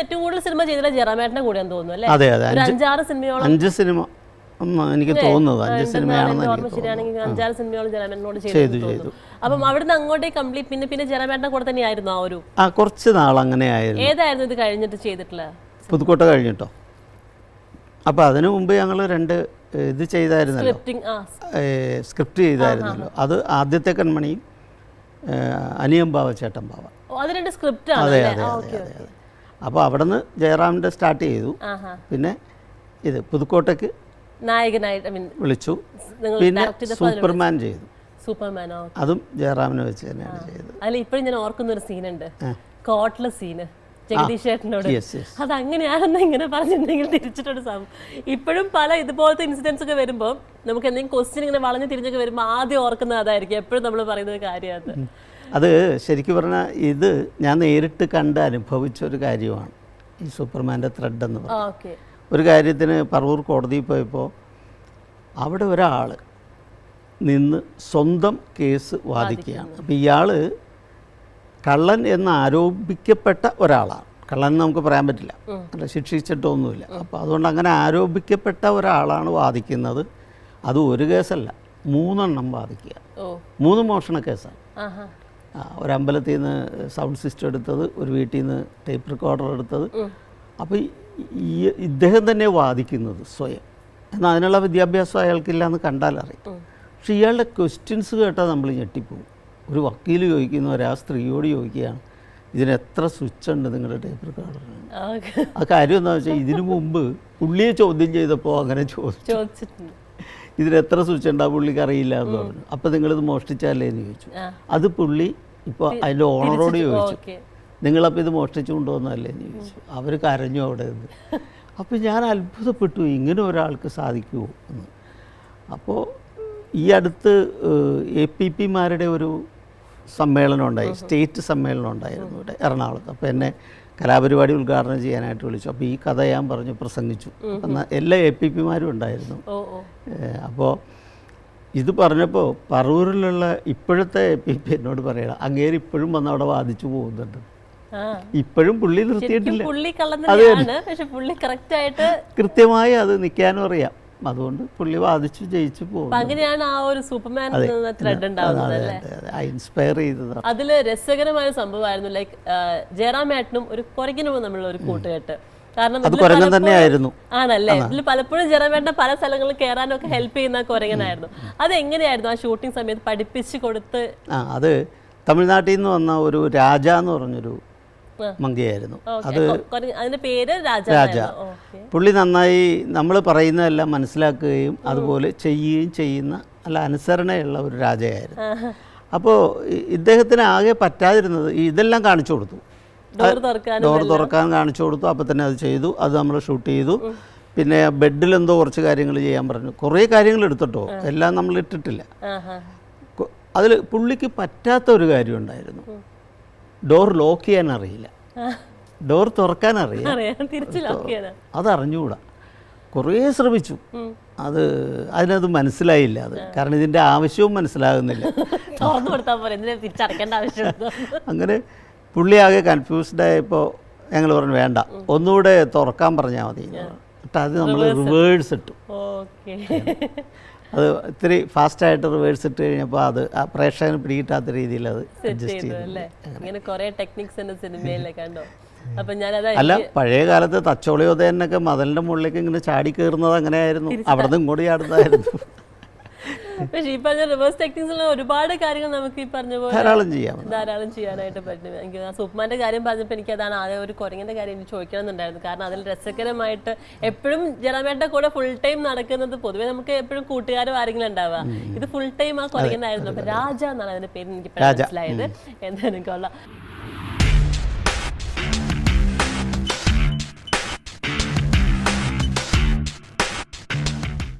തോന്നുന്നു ഏറ്റവും കൂടുതൽ സിനിമ ചെയ്തില്ല ജെറമേട്ടന്റെ കൂടെ തോന്നുന്നു അല്ലേ? അതെ അതെ. അഞ്ചാറ് സിനിമയോളം. അഞ്ച് സിനിമ എനിക്ക് തോന്നുന്നത് അഞ്ച് സിനിമയാണെന്ന് ശരിയാണെങ്കിൽ അഞ്ചാറ് സിനിമയോളം ചെയ്തു ചെയ്തു, അപ്പം അവിടുന്ന് അങ്ങോട്ടേക്ക് കംപ്ലീറ്റ് പിന്നെ പിന്നെ ജയറാമേട്ടന്റെ കൂടെ തന്നെയായിരുന്നു ആ ഒരു? ആ കുറച്ച് നാൾ അങ്ങനെ ആയിരുന്നു. ഏതായിരുന്നു ഇത് കഴിഞ്ഞിട്ട് ചെയ്തിട്ടുള്ള പുതുക്കോട്ട കഴിഞ്ഞിട്ടോ? അപ്പോൾ അതിനു മുമ്പ് ഞങ്ങൾ രണ്ട് ഇത് ചെയ്തായിരുന്നല്ലോ. സ്ക്രിപ്റ്റ് ചെയ്തായിരുന്നല്ലോ. അത് ആദ്യത്തെ കൺമണിയും അനിയം ബാവ ചേട്ടൻ ബാവ അത് രണ്ട് സ്ക്രിപ്റ്റ് അതെ അതെ അതെ അതെ അതെ. അപ്പോൾ അവിടെ നിന്ന് ജയറാമിന്റെ സ്റ്റാർട്ട് ചെയ്തു. പിന്നെ ഇത് പുതുക്കോട്ടയ്ക്ക് നായകനായിട്ട് വിളിച്ചു. പിന്നെ സൂപ്പർമാൻ ചെയ്തു. സൂപ്പർമാനോ? അതും ജയറാമിനെ വെച്ച് തന്നെയാണ് ചെയ്തത്. അതിൽ ഇപ്പോഴും ഞാൻ ഓർക്കുന്ന ഒരു സീനുണ്ട്. Kotler scene. ജഗദീഷ് ചേട്ടനോട് യെസ് യെസ് അത് അങ്ങനെയാണെന്ന് ഇങ്ങനെ പറഞ്ഞിട്ടുണ്ടെങ്കിൽ തിരിച്ചിട്ടൊരു സംഭവം ഇപ്പോഴും പല ഇതുപോലത്തെ ഇൻസിഡൻസ് ഒക്കെ വരുമ്പോൾ നമുക്ക് എന്തെങ്കിലും ക്വസ്റ്റ്യൻ ഇങ്ങനെ വളഞ്ഞു തിരിഞ്ഞൊക്കെ വരുമ്പോൾ ആദ്യം ഓർക്കുന്നത് അതായിരിക്കും. എപ്പോഴും നമ്മൾ പറയുന്ന കാര്യമാണ് അത് ശരിക്കും പറഞ്ഞാൽ ഇത് ഞാൻ നേരിട്ട് കണ്ട് അനുഭവിച്ച ഒരു കാര്യമാണ്. ഈ സൂപ്പർമാന്റെ ത്രെഡ് എന്ന് പറഞ്ഞു. ഒരു കാര്യത്തിന് പറവൂർ കോടതിയിൽ പോയപ്പോൾ അവിടെ ഒരാൾ നിന്ന് സ്വന്തം കേസ് വാദിക്കുകയാണ്. അപ്പോൾ ഇയാൾ കള്ളൻ എന്ന് ആരോപിക്കപ്പെട്ട ഒരാളാണ്. കള്ളൻ എന്ന് നമുക്ക് പറയാൻ പറ്റില്ല. അല്ല ശിക്ഷിച്ചിട്ടൊന്നുമില്ല അപ്പോൾ അതുകൊണ്ട് അങ്ങനെ ആരോപിക്കപ്പെട്ട ഒരാളാണ് വാദിക്കുന്നത്. അത് ഒരു കേസല്ല മൂന്നെണ്ണം വാദിക്കുക മൂന്ന് മോഷണ കേസാണ്. ആഹാ ആ, ഒരു അമ്പലത്തിൽ നിന്ന് സൗണ്ട് സിസ്റ്റം എടുത്തത് ഒരു വീട്ടിൽ നിന്ന് ടേപ്പ് റെക്കോർഡർ എടുത്തത്. അപ്പോൾ ഈ ഇദ്ദേഹം തന്നെ വാദിക്കുന്നത് സ്വയം. എന്നാൽ അതിനുള്ള വിദ്യാഭ്യാസം അയാൾക്കില്ല എന്ന് കണ്ടാൽ അറിയാം പക്ഷെ ഇയാളുടെ ക്വസ്റ്റ്യൻസ് കേട്ടാൽ നമ്മൾ ഞെട്ടിപ്പോവും. ഒരു വക്കീൽ ചോദിക്കുന്ന ഒരാ ആ സ്ത്രീയോട് ചോദിക്കുകയാണ് ഇതിനെത്ര എത്ര സ്വിച്ച് ഉണ്ട് നിങ്ങളുടെ ടേപ്പ് റെക്കോർഡറിന്? ആ കാര്യം എന്താണെന്ന് വെച്ചാൽ ഇതിനു മുമ്പ് പുള്ളിയെ ചോദ്യം ചെയ്തപ്പോൾ അങ്ങനെ ചോദിച്ചു. ഇതിന് എത്ര സ്വിച്ച് ഉണ്ട് ആ പുള്ളിക്ക് അറിയില്ല എന്ന് പറഞ്ഞു. അപ്പം നിങ്ങളിത് മോഷ്ടിച്ചാലേ എന്ന് ചോദിച്ചു. അത് പുള്ളി ഇപ്പോൾ അതിന്റെ ഓണറോട് ചോദിച്ചു. നിങ്ങളപ്പോൾ ഇത് മോഷ്ടിച്ചു കൊണ്ടുവന്നല്ലേ എന്ന് ചോദിച്ചു. അവർ കരഞ്ഞു അവിടെ നിന്ന്. അപ്പോൾ ഞാൻ അത്ഭുതപ്പെട്ടു. ഇങ്ങനെ ഒരാൾക്ക് സാധിക്കുമോ എന്ന്. അപ്പോൾ ഈ അടുത്ത് എ പി പിമാരുടെ ഒരു സമ്മേളനം ഉണ്ടായി. സ്റ്റേറ്റ് സമ്മേളനം ഉണ്ടായിരുന്നു ഇവിടെ എറണാകുളത്ത്. അപ്പോൾ എന്നെ കലാപരിപാടി ഉദ്ഘാടനം ചെയ്യാനായിട്ട് വിളിച്ചു. അപ്പോൾ ഈ കഥ ഞാൻ പറഞ്ഞു പ്രസംഗിച്ചു. അന്ന് എല്ലാ എ പി പിമാരും ഉണ്ടായിരുന്നു. അപ്പോൾ ഇത് പറഞ്ഞപ്പോൾ പറവൂരിലുള്ള ഇപ്പോഴത്തെ എ പി പി എന്നോട് പറയണം അങ്ങേര് ഇപ്പോഴും വന്ന് അവിടെ വാദിച്ചു പോകുന്നുണ്ട്. ഇപ്പോഴും പുള്ളി നിർത്തിയിട്ടില്ല. കൃത്യമായി അത് നിൽക്കാനും അറിയാം. അതുകൊണ്ട് പുള്ളി വാദിച്ചു ജയിച്ചു പോകും അങ്ങനെയാണ് ആ ഒരു സൂപ്പർമാൻ ത്രെഡ് ഉണ്ടാവുന്നത് ഇൻസ്പയർ ചെയ്തത് അതിൽ രസകരമായ സംഭവമായിരുന്നു ലൈക്ക് ജയറാമേട്ടനും ഒരു കുറയ്ക്കനും തമ്മിലുള്ള ഒരു കൂട്ടുകെട്ട്. കാരണം അത് കുരങ്ങൻ തന്നെയായിരുന്നു. ആണല്ലേ? ഇതിൽ പലപ്പോഴും ജയറാമേട്ടൻ പല സ്ഥലങ്ങളിൽ കയറാനൊക്കെ ഹെൽപ്പ് ചെയ്യുന്ന കൊരങ്ങനായിരുന്നു. അത് എങ്ങനെയായിരുന്നു ആ ഷൂട്ടിംഗ് സമയത്ത് പഠിപ്പിച്ചു കൊടുത്ത്? ആ അത് തമിഴ്നാട്ടിൽ നിന്ന് വന്ന ഒരു രാജ എന്ന് പറഞ്ഞൊരു. മങ്കയായിരുന്നു. അത് അതിന്റെ പേര് രാജ. പുള്ളി നന്നായി നമ്മൾ പറയുന്നതെല്ലാം മനസ്സിലാക്കുകയും അതുപോലെ ചെയ്യുകയും ചെയ്യുന്ന അല്ല അനുസരണയുള്ള ഒരു രാജയായിരുന്നു. അപ്പോൾ ഇദ്ദേഹത്തിന് ആകെ പറ്റാതിരുന്നത് ഇതെല്ലാം കാണിച്ചു കൊടുത്തു. ഡോർ തുറക്കാൻ കാണിച്ചു കൊടുത്തു. അപ്പം തന്നെ അത് ചെയ്തു. അത് നമ്മൾ ഷൂട്ട് ചെയ്തു. പിന്നെ ബെഡിൽ എന്തോ കുറച്ച് കാര്യങ്ങൾ ചെയ്യാൻ പറഞ്ഞു. കുറേ കാര്യങ്ങൾ എടുത്തിട്ടോ? എല്ലാം നമ്മൾ ഇട്ടിട്ടില്ല. അതിൽ പുള്ളിക്ക് പറ്റാത്ത ഒരു കാര്യം ഉണ്ടായിരുന്നു. ഡോർ ലോക്ക് ചെയ്യാൻ അറിയില്ല ഡോർ തുറക്കാൻ അറിയാം. അറിയാം തിരിച്ചു ലോക്ക് ചെയ്യാനാ. അത് അറിഞ്ഞുകൂടാ കുറേ ശ്രമിച്ചു. അത് അതിനത് മനസ്സിലായില്ല അത്. കാരണം ഇതിന്റെ ആവശ്യവും മനസ്സിലാകുന്നില്ല. അങ്ങനെ പുള്ളി ആകെ കൺഫ്യൂസ്ഡ് ആയപ്പോൾ ഞങ്ങൾ പറഞ്ഞു വേണ്ട. ഒന്നുകൂടെ തുറക്കാൻ പറഞ്ഞാൽ മതി. എന്നിട്ട് അത് നമ്മൾ റിവേഴ്സ് ഇട്ടു. അത് ഇത്തിരി ഫാസ്റ്റായിട്ട് റിവേഴ്സ് ഇട്ട് കഴിഞ്ഞപ്പോൾ അത് ആ പ്രേക്ഷകന് പിടികിട്ടാത്ത രീതിയിൽ അത് അഡ്ജസ്റ്റ് ചെയ്തു അല്ലേ? പഴയ കാലത്ത് തച്ചോളിയോദയനൊക്കെ മതലിന്റെ മുകളിലേക്ക് ഇങ്ങനെ ചാടി കയറുന്നത് അങ്ങനെയായിരുന്നു. അവിടെ നിന്ന് ഇങ്ങോട്ട് ചാടുന്നതായിരുന്നു. പക്ഷെ ഈ പറഞ്ഞ റിവേഴ്സ് ടെക്നിക്സിലുള്ള ഒരുപാട് കാര്യങ്ങൾ നമുക്ക് ഈ പറഞ്ഞ പോലെ ധാരാളം ചെയ്യാം. ധാരാളം ചെയ്യാനായിട്ട് പറ്റും. എനിക്ക് ആ സൂപ്പർമാന്റെ കാര്യം പറഞ്ഞപ്പോൾ എനിക്ക് അതാണ് ആദ്യം ഒരു കുരങ്ങിന്റെ കാര്യം എനിക്ക് ചോദിക്കണമെന്നുണ്ടായിരുന്നു. കാരണം അതിൽ രസകരമായിട്ട് എപ്പോഴും ജനമേട്ട കൂടെ ഫുൾ ടൈം നടക്കുന്നത് പൊതുവെ നമുക്ക് എപ്പോഴും കൂട്ടുകാരും ആരെങ്കിലും ഉണ്ടാവുക. ഇത് ഫുൾ ടൈം ആ കുരങ്ങനായിരുന്നു. അപ്പൊ രാജ എന്നാണ് അതിന്റെ പേര് എനിക്ക് മനസ്സിലായത്. എന്താ കൊള്ളാം